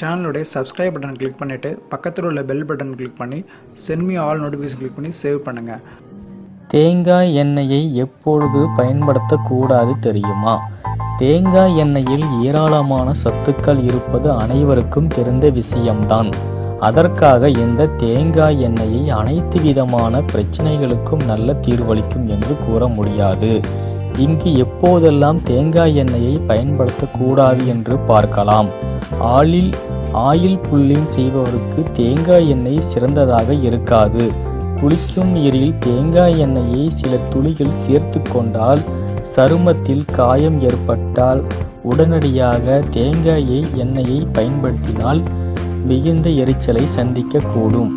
சேனலுடைய subscribe button click பண்ணிவிட்டு பக்கத்தில் உள்ள பெல் பட்டன் கிளிக் பண்ணி சென்மி ஆல் நோட்டிஃபிகேஷன் கிளிக் பண்ணி சேவ் பண்ணுங்கள் தேங்காய் எண்ணெயை எப்பொழுது பயன்படுத்தக்கூடாது தெரியுமா? தேங்காய் எண்ணெயில் ஏராளமான சத்துக்கள் இருப்பது அனைவருக்கும் தெரிந்த விஷயம்தான். அதற்காக இந்த தேங்காய் எண்ணெயை அனைத்து விதமான பிரச்சனைகளுக்கும் நல்ல தீர்வளிக்கும் என்று கூற முடியாது. இங்கு எப்போதெல்லாம் தேங்காய் எண்ணெயை பயன்படுத்தக்கூடாது என்று பார்க்கலாம். ஆளில் ஆயில் புல்லிங் செய்பவருக்கு தேங்காய் எண்ணெய் சிறந்ததாக இருக்காது. குளிக்கும் நீரில் தேங்காய் எண்ணெயை சில துளிகள் சேர்த்து கொண்டால் சருமத்தில் காயம் ஏற்பட்டால் உடனடியாக தேங்காயை எண்ணெயை பயன்படுத்தினால் மிகுந்த எரிச்சலை சந்திக்கக்கூடும்.